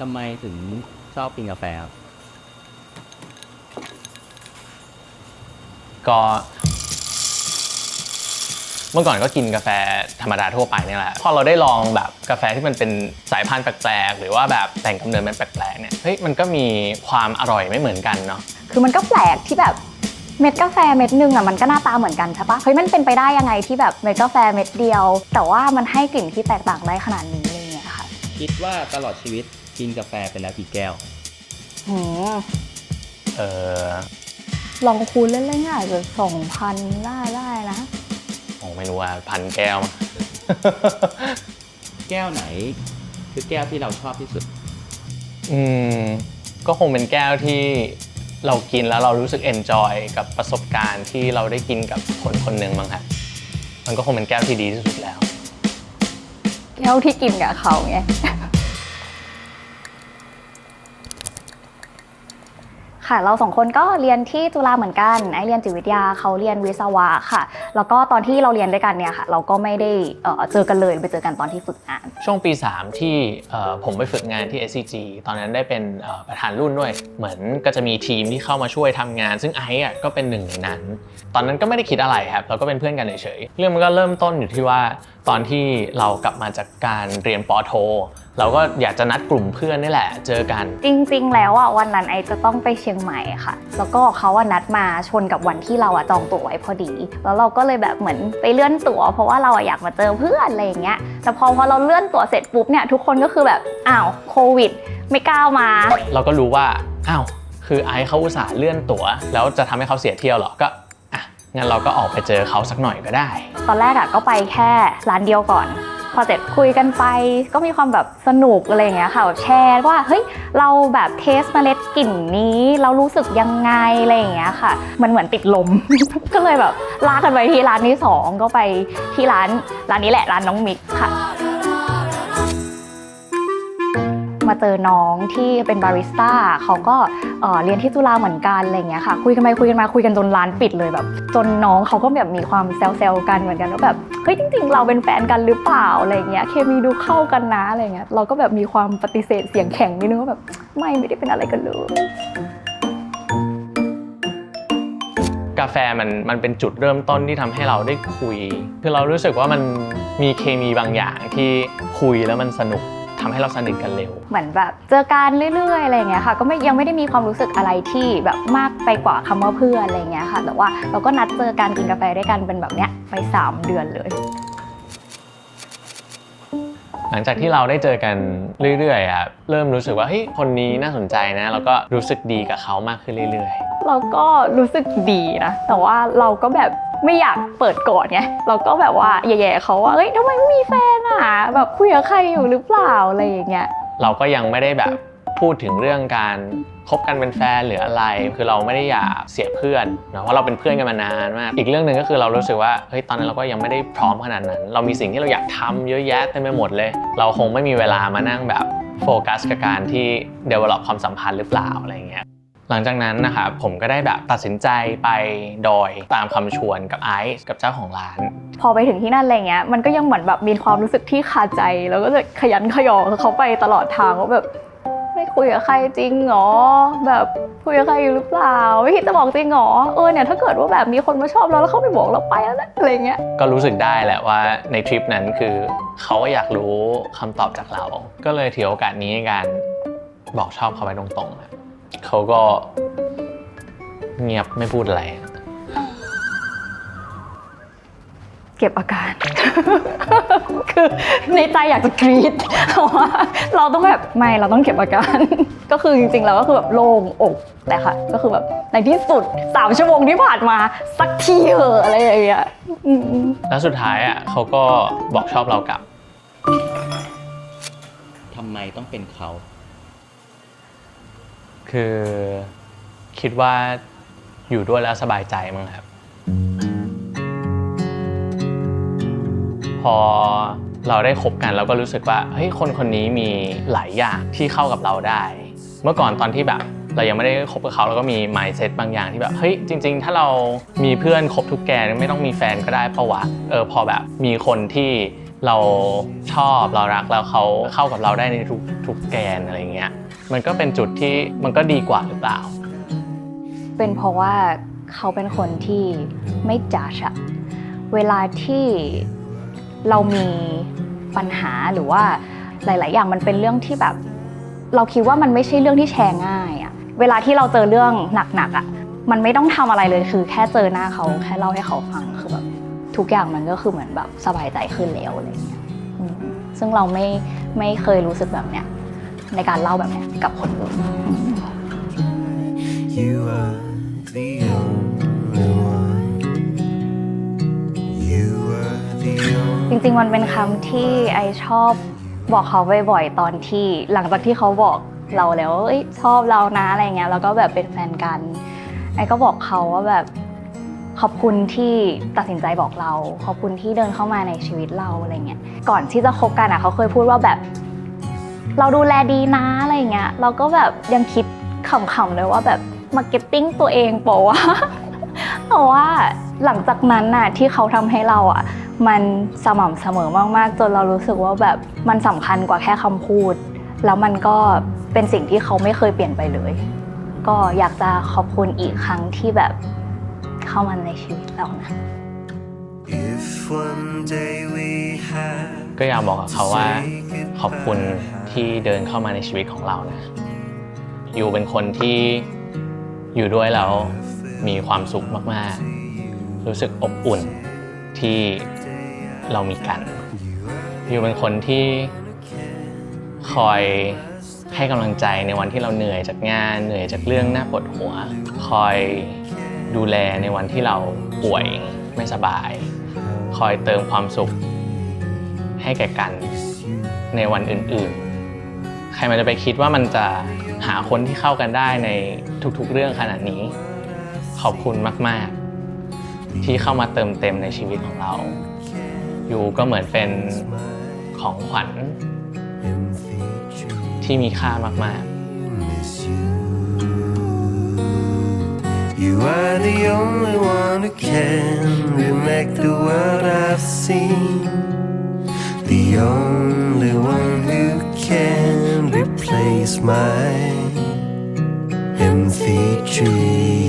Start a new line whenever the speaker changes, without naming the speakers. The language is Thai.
ทำไมถึงชอบกินกาแฟครับ
ก็เมื่อก่อนก็กินกาแฟธรรมดาทั่วไปนี่แหละ พอเราได้ลองแบบกาแฟที่มันเป็นสายพันธุ์แปลกๆ หรือว่าแบบแต่งกำเนิดมันแปลกๆเนี่ย เฮ้ย มันก็มีความอร่อยไม่เหมือนกันเนาะ
คือมันก็แปลกที่แบบเม็ดกาแฟเม็ดหนึงอะมันก็หน้าตาเหมือนกันใช่ปะเฮ้ยมันเป็นไปได้ยังไงที่แบบเม็ดกาแฟเม็ดเดียว แต่ว่ามันให้กลิ่นที่แตกต่างได้ขนาดนี้อะไรเงี้ยค่ะ
คิดว่าตลอดชีวิต กินกาแฟไปแล้วกี่แก้ว
หืม
เออ
ลองคูณเล่นๆอาจจะสองพันได้ได้นะ
ผมไม่รู้ว่าพันแก้วมั้ง
แก้วไหน คือแก้วที่เราชอบที่สุด
อืมก็คงเป็นแก้วที่เรากินแล้วเรารู้สึกเอนจอยกับประสบการณ์ที่เราได้กินกับคนคนหนึ่งมั้งครับมันก็คงเป็นแก้วที่ดีที่สุดแล้ว
แก้วที่กินกับเขาไง ค่ะ เราสองคนก็เรียนที่จุฬาเหมือนกันไอเรียนจิตวิทยาเขาเรียนวิศวะค่ะ แล้วก็ตอนที่เราเรียนด้วยกันเนี่ยค่ะ เราก็ไม่ได้เจอกันเลยไปเจอกันตอนที่ฝึกงาน
ช่วงปี 3 ที่ผมไปฝึกงานที่ SCG ตอนนั้นได้เป็นประธานรุ่นด้วย เหมือนก็จะมีทีมที่เข้ามาช่วยทำงาน ซึ่งไอ้ก็เป็นหนึ่งในนั้น ตอนนั้นก็ไม่ได้คิดอะไรครับเราก็เป็นเพื่อนกันเฉยๆเรื่องมันก็เริ่มต้นอยู่ที่ว่าตอนที่เรากลับมาจากการเรียนปอโท เราก็อยากจะนัดกลุ่มเพื่อนนี่แหละ เจอกัน
จริง ๆ แล้วอะวันนั้นไอจะต้องไปเชียงใหม่ค่ะ แล้วก็เขาอะนัดมาชนกับวันที่เราอะจองตั๋วไว้พอดี แล้วเราก็เลยแบบเหมือนไปเลื่อนตั๋ว เพราะว่าเราอะอยากมาเจอเพื่อนอะไรอย่างเงี้ย แต่พอพอเราเลื่อนตั๋วเสร็จปุ๊บเนี่ยทุกคนก็คือแบบอ้าวโควิด ไม่กล้ามา
เราก็รู้ว่าอ้าวคือไอซ์เขาอุตส่าห์เลื่อนตั๋ว แล้วจะทำให้เขาเสียเที่ยวเหรอ ก็อะงั้นเราก็ออกไปเจอเขาสักหน่อยก็ได้
ตอนแรกอะก็ไปแค่ร้านเดียวก่อนพ อเสร็จคุยกันไป ก็มีความแบบสนุกอะไรอย่างเงี้ยค่ะแบบแชร์ว่าเฮ้ยเราแบบเทสเมล็ดกลิ่นนี้ เรารู้สึกยังไงอะไรอย่างเงี้ยค่ะ มันเหมือนติดลม ก็เลยแบบลากันไปที่ร้านที่สองก็ไปที่ร้านร้านนี้แหละร้านน้องมิกค่ะ มาเจอน้องที่เป็นบาริสต้าเขาก็เรียนที่จุฬาเหมือนกันอะไรเงี้ยค่ะ คุยกันไปคุยกันมาคุยกันจนร้านปิดเลยแบบ จนน้องเขาก็แบบมีความแซวๆกันเหมือนกันว่าแบบเฮ้ยจริง ๆ เราเป็นแฟนกันหรือเปล่าอะไรเงี้ยเคมีดูเข้ากันนะอะไรเงี้ยเราก็แบบมีความปฏิเสธเสียงแข็งนิดนึงว่าแบบไม่ไม่ได้เป็นอะไรกันเลย
กาแฟมันมันเป็นจุดเริ่มต้นที่ทำให้เราได้คุย คือเรารู้สึกว่ามันมีเคมีบางอย่างที่คุยแล้วมันสนุก ทำให้เราสนิทกันเร็ว
เหมือนแบบเจอกันเรื่อยๆอะไรอย่างเงี้ยค่ะ ก็ไม่ยังไม่ได้มีความรู้สึกอะไรที่แบบมากไปกว่าคำว่าเพื่อนอะไรอย่างเงี้ยค่ะ แต่ว่าเราก็นัดเจอกันกินกาแฟด้วยกันเป็นแบบเนี้ยไปสามเดือนเลย
หลังจากที่เราได้เจอกันเรื่อยๆอะเริ่มรู้สึกว่าเฮ้ยคนนี้น่าสนใจนะ แล้วก็รู้สึกดีกับเขามากขึ้นเรื่อย
เราก็รู้สึกดีนะ แต่ว่าเราก็แบบ ไม่อยากเปิดก่อนไงเราก็แบบว่าแย่ๆเขาว่าเอ้ยทำไมไม่มีแฟนอะแบบคุยกับใครอยู่หรือเปล่าอะไรอย่างเงี้ย
เราก็ยังไม่ได้แบบพูดถึงเรื่องการคบกันเป็นแฟนหรืออะไร คือเราไม่ได้อยากเสียเพื่อนนะเพราะเราเป็นเพื่อนกันมานานมาก อีกเรื่องหนึ่งก็คือเรารู้สึกว่าเฮ้ยตอนนั้นเราก็ยังไม่ได้พร้อมขนาดนั้น เรามีสิ่งที่เราอยากทำเยอะแยะเต็มไปหมดเลย เราคงไม่มีเวลามานั่งแบบโฟกัสกับการที่ develop ความสัมพันธ์หรือเปล่าอะไรอย่างเงี้ย หลังจากนั้นนะครับผมก็ได้แบบตัดสินใจไปดอยตามคำชวนกับไอซ์กับเจ้าของร้าน
พอไปถึงที่นั่นอะไรเงี้ยมันก็ยังเหมือนแบบมีความรู้สึกที่คาใจ แล้วก็จะขยันขยอเขาไปตลอดทางว่าแบบไม่คุยกับใครจริงเหรอแบบคุยกับใครอยู่หรือเปล่าไม่คิดจะบอกจริงเหรอเออเนี่ยถ้าเกิดว่าแบบมีคนมาชอบเราแล้วเขาไม่บอกเราไปแล้วนะอะไรเงี้ย
ก็รู้สึกได้แหละว่าในทริปนั้นคือเขาก็อยากรู้คำตอบจากเรา ก็เลยถือโอกาสนี้ในการบอกชอบเขาไปตรงๆนะ เขาก็เงียบไม่พูดอะไร
เก็บอาการ คือในใจอยากจะกรีดแต่ว่าเราต้องแบบไม่เราต้องเก็บอาการ ก็คือจริงๆแล้วก็คือแบบโล่งอกแต่ค่ะ ก็คือแบบในที่สุดสามชั่วโมงที่ผ่านมาสักทีเหอะอะไรอย่างเงี้ยอืม
แล้วสุดท้ายอะเขาก็บอกชอบเรากลับ
ทำไมต้องเป็นเขา
คือคิดว่าอยู่ด้วยแล้วสบายใจมั้งครับ พอเราได้คบกันเราก็รู้สึกว่าเฮ้ยคนคนนี้มีหลายอย่างที่เข้ากับเราได้ เมื่อก่อนตอนที่แบบเรายังไม่ได้คบกับเขาเราก็มี mindset บางอย่างที่แบบเฮ้ยจริง ๆ ถ้าเรามีเพื่อนคบทุกแกไม่ต้องมีแฟนก็ได้ปะวะเออพอแบบมีคนที่เราชอบเรารักแล้วเขาเข้ากับเราได้ในทุกทุกแกนอะไรเงี้ย มันก็เป็นจุดที่มันก็ดีกว่าหรือเปล่า
เป็นเพราะว่าเขาเป็นคนที่ไม่จัดอะเวลาที่เรามีปัญหาหรือว่าหลาย ๆ อย่างมันเป็นเรื่องที่แบบ เราคิดว่ามันไม่ใช่เรื่องที่แชร์ง่ายอะเวลาที่เราเจอเรื่องหนัก ๆอะมันไม่ต้องทำอะไรเลยคือ แค่เจอหน้าเขาแค่เล่าให้เขาฟังคือแบบทุกอย่างมันก็คือเหมือนแบบสบายใจขึ้นแล้วอะไรเงี้ยซึ่งเราไม่ไม่เคยรู้สึกแบบเนี้ย ในการเล่าแบบเนี้ยกับคนอื่นอืม
You are the only one. You are the
จ
only
ริงๆ มันเป็นคำที่ไอชอบบอกเขาบ่อยๆ ตอนที่หลังจากที่เขาบอกเราแล้วว่าเอ้ยชอบเรานะอะไรเงี้ยแล้วก็แบบเป็นแฟนกันไอก็บอกเขาว่าแบบขอบคุณที่ตัดสินใจบอกเรา ขอบคุณที่เดินเข้ามาในชีวิตเราอะไรเงี้ยก่อนที่จะคบกันอะเขาเคยพูดว่าแบบ เราดูแลดีนะอะไรเงี้ยเราก็แบบยังคิดขำๆเลยว่าแบบมาร์เก็ตติ้งตัวเองปล่าวะเพราะว่าหลังจากนั้นน่ะที่เขาทำให้เราอะมันสม่ำเสมอมากๆ จนเรารู้สึกว่าแบบมันสำคัญกว่าแค่คำพูด แล้วมันก็เป็นสิ่งที่เขาไม่เคยเปลี่ยนไปเลย ก็อยากจะขอบคุณอีกครั้งที่แบบเข้ามาในชีวิตเรานะ
If one day we have
ก็อยากบอกกับเขาว่าขอบคุณที่เดินเข้ามาในชีวิตของเรานะอยู่เป็นคนที่อยู่ด้วยแล้วมีความสุขมากๆ รู้สึกอบอุ่นที่เรามีกัน อยู่เป็นคนที่คอยให้กำลังใจในวันที่เราเหนื่อยจากงาน เหนื่อยจากเรื่องหน่าปวดหัว คอยดูแลในวันที่เราป่วยไม่สบาย คอยเติมความสุข ให้แก่กันในวันอื่นๆ ใครมันจะไปคิดว่ามันจะหาคนที่เข้ากันได้ในทุกๆเรื่องขนาดนี้ ขอบคุณมากๆ ที่เข้ามาเติมเต็มในชีวิตของเรา อยู่ก็เหมือนเป็นของขวัญที่มีค่ามากๆ
you. You are the only one who can remake the world I've seen. The only one who can replace my empty dreams.